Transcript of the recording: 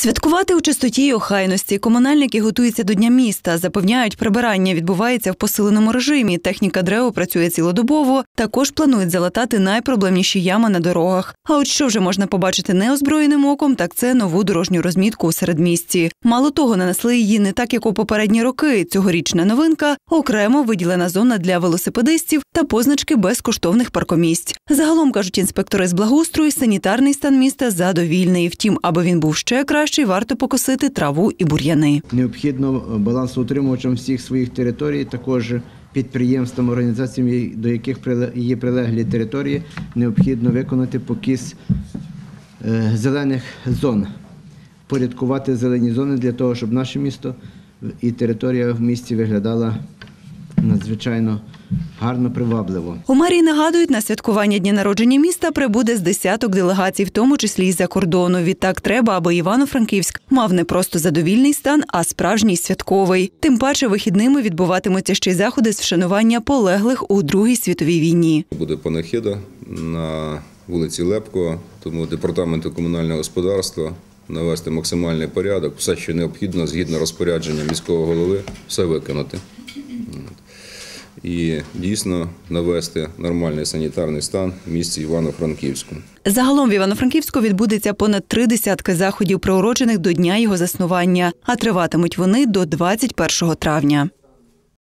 Святкувати у чистоті й охайності. Комунальники готуються до дня міста. Запевняють, прибирання відбувається в посиленому режимі. Техніка ДРЕО працює цілодобово. Також планують залатати найпроблемніші ями на дорогах. А от що вже можна побачити неозброєним оком, так це нову дорожню розмітку у середмісті. Мало того, нанесли її не так, як у попередні роки. Цьогорічна новинка окремо виділена зона для велосипедистів та позначки безкоштовних паркомісць. Загалом кажуть інспектори з благоустрою, санітарний стан міста задовільний. Втім, аби він був ще кращий, варто покосити траву і бур'яни. Необхідно балансоутримувачам всіх своїх територій, також підприємствам, організаціям, до яких є прилеглі території, необхідно виконати покіс е, зелених зон, порядкувати зелені зони для того, щоб наше місто і територія в місті виглядала надзвичайно гарно, привабливо. У мерії нагадують, на святкування дня народження міста прибуде з десяток делегацій, в тому числі й за кордону. Відтак треба, аби Івано-Франківськ мав не просто задовільний стан, а справжній святковий. Тим паче вихідними відбуватимуться ще й заходи з вшанування полеглих у Другій світовій війні. Буде панахида на вулиці Лепко, тому департаменту комунального господарства навести максимальний порядок, все, що необхідно згідно розпорядження міського голови, все виконати. І дійсно навести нормальний санітарний стан в місті Івано-Франківську. Загалом в Івано-Франківську відбудеться понад три десятки заходів, приурочених до дня його заснування, а триватимуть вони до 21 травня.